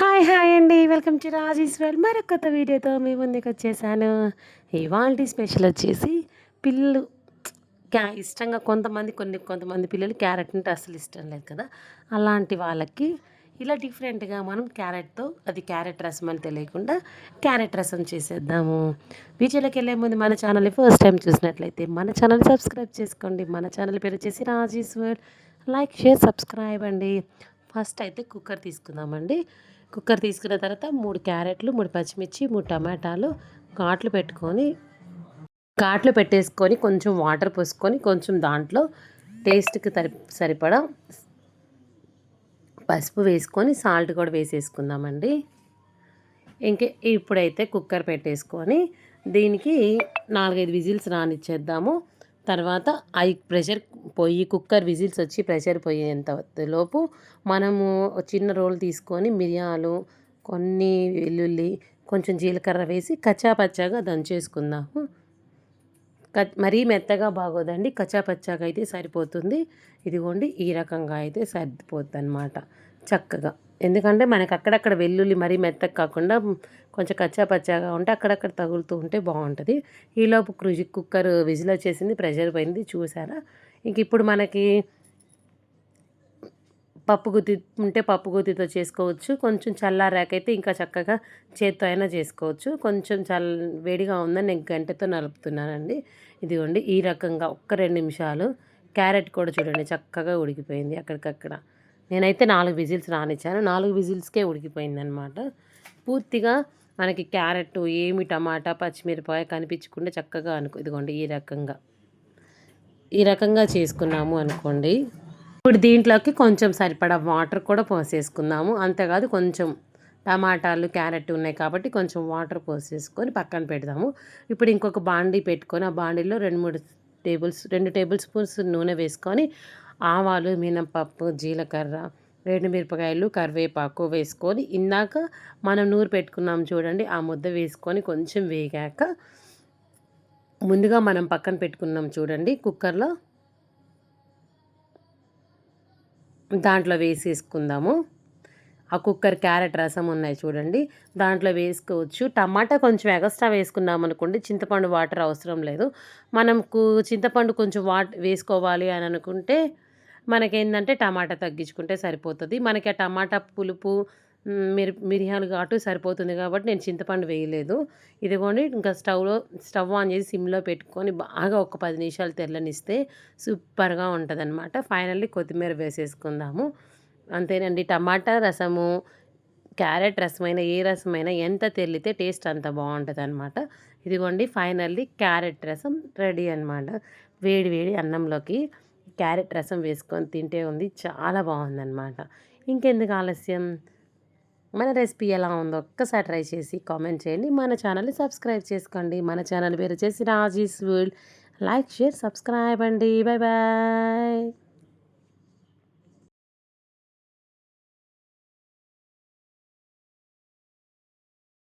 Hi hi అండి. Welcome to Rajeshwar మరొక కొత్త వీడియోతో మీ ముందుకు వచ్చేసాను. ఇవాళ స్పెషల్ వచ్చేసి పిల్లలు క్యా ఇష్టంగా కొంతమంది కొన్ని కొంతమంది పిల్లలు క్యారెట్ అంటే అసలు ఇష్టం లేదు కదా. అలాంటి వాళ్ళకి ఇలా డిఫరెంట్గా మనం క్యారెట్తో అది క్యారెట్ రసం అని తెలియకుండా క్యారెట్ రసం చేసేద్దాము. వీడియోలోకి వెళ్ళే ముందు మన ఛానల్ని ఫస్ట్ టైం చూసినట్లయితే మన ఛానల్ సబ్స్క్రైబ్ చేసుకోండి. మన ఛానల్ పేరు వచ్చేసి రాజేశ్వర్ లైక్ షేర్ సబ్స్క్రైబ్ అండి. ఫస్ట్ అయితే కుక్కర్ తీసుకుందామండి. కుక్కర్ తీసుకున్న తర్వాత మూడు క్యారెట్లు మూడు పచ్చిమిర్చి మూడు టమాటాలు ఘాట్లు పెట్టుకొని ఘాట్లు పెట్టేసుకొని కొంచెం వాటర్ పోసుకొని కొంచెం దాంట్లో టేస్ట్కి తరి సరిపడా పసుపు వేసుకొని సాల్ట్ కూడా వేసేసుకుందామండి. ఇంకే ఇప్పుడైతే కుక్కర్ పెట్టేసుకొని దీనికి నాలుగైదు విజిల్స్ రానిచ్చేద్దాము. తర్వాత ఐ ప్రెషర్ పొయ్యి కుక్కర్ విజిల్స్ వచ్చి ప్రెషర్ పోయేంత లోపు మనము చిన్న రోల్ తీసుకొని మిరియాలు కొన్ని వెల్లుల్లి కొంచెం జీలకర్ర వేసి కచ్చాపచ్చాగా దంచేసుకుందాము. మరీ మెత్తగా బాగోదండి. కచ్చాపచ్చాగా అయితే సరిపోతుంది. ఇదిగోండి ఈ రకంగా అయితే సరిపోద్ది అనమాట చక్కగా. ఎందుకంటే మనకు అక్కడక్కడ వెల్లుల్లి మరీ మెత్తగా కాకుండా కొంచెం కచ్చా పచ్చాగా ఉంటే అక్కడక్కడ తగులుతూ ఉంటే బాగుంటుంది. ఈలోపు కృషి కుక్కర్ విజిల్ వచ్చేసింది ప్రెషర్ పోయింది. చూసారా? ఇంక ఇప్పుడు మనకి పప్పు గుత్తి ఉంటే పప్పు గుత్తితో చేసుకోవచ్చు. కొంచెం చల్లారాకైతే ఇంకా చక్కగా చేత్తో అయినా చేసుకోవచ్చు. కొంచెం చల్ వేడిగా ఉందని నేను గంటతో నలుపుతున్నానండి. ఇదిగోండి ఈ రకంగా ఒక్క రెండు నిమిషాలు క్యారెట్ కూడా చూడండి చక్కగా ఉడికిపోయింది అక్కడికక్కడ. నేనైతే నాలుగు విజిల్స్ రానిచ్చాను. నాలుగు విజిల్స్కే ఉడికిపోయింది అనమాట పూర్తిగా మనకి క్యారెట్ ఏమి టమాటా పచ్చిమిరపాయ కనిపించకుండా చక్కగా అనుకో ఇదిగోండి ఈ రకంగా. ఈ రకంగా చేసుకున్నాము అనుకోండి. ఇప్పుడు దీంట్లోకి కొంచెం సరిపడా వాటర్ కూడా పోసేసుకుందాము. అంతేకాదు కొంచెం టమాటాలు క్యారెట్ ఉన్నాయి కాబట్టి కొంచెం వాటర్ పోసేసుకొని పక్కన పెడదాము. ఇప్పుడు ఇంకొక బాండీ పెట్టుకొని ఆ బాండీలో రెండు మూడు టేబుల్స్ రెండు టేబుల్ స్పూన్స్ నూనె వేసుకొని ఆవాలు మినపప్పు జీలకర్ర మిరపకాయలు కరివేపాకు వేసుకొని ఇందాక మనం నూరు పెట్టుకున్నాం చూడండి. ఆ ముద్ద వేసుకొని కొంచెం వేగాక ముందుగా మనం పక్కన పెట్టుకున్నాం చూడండి కుక్కర్లో. దాంట్లో వేసేసుకుందాము. ఆ కుక్కర్ క్యారెట్ రసం ఉన్నాయి చూడండి. దాంట్లో వేసుకోవచ్చు. టమాటా కొంచెం ఎగస్ట్రా వేసుకున్నాం అనుకోండి. చింతపండు వాటర్ అవసరం లేదు. మనకు చింతపండు కొంచెం వాట్ వేసుకోవాలి అని అనుకుంటే మనకేంటంటే టమాటా తగ్గించుకుంటే సరిపోతుంది. మనకి ఆ టమాటా పులుపు మిరి మిరియాలు ఘాటు సరిపోతుంది కాబట్టి నేను చింతపండు వేయలేదు. ఇదిగోండి ఇంకా స్టవ్లో స్టవ్ ఆన్ చేసి సిమ్లో పెట్టుకొని బాగా ఒక పది నిమిషాలు తెల్లనిస్తే సూపర్గా ఉంటుంది అనమాట ఫైనల్లీ కొత్తిమీర వేసేసుకుందాము. అంతేనండి టమాటా రసము క్యారెట్ రసమైన ఏ రసమైనా ఎంత తెల్లితే టేస్ట్ అంత బాగుంటుంది అనమాట ఇదిగోండి ఫైనల్లీ క్యారెట్ రసం రెడీ అనమాట వేడి వేడి అన్నంలోకి క్యారెట్ రసం వేసుకొని తింటే ఉంది చాలా బాగుందన్నమాట. ఇంకెందుకు ఆలస్యం? మన రెసిపీ ఎలా ఉందో ఒక్కసారి ట్రై చేసి కామెంట్ చేయండి. మన ఛానల్ని సబ్స్క్రైబ్ చేసుకోండి. మన ఛానల్ పేరు వచ్చేసి Raji's world like share subscribe అండి. Bye bye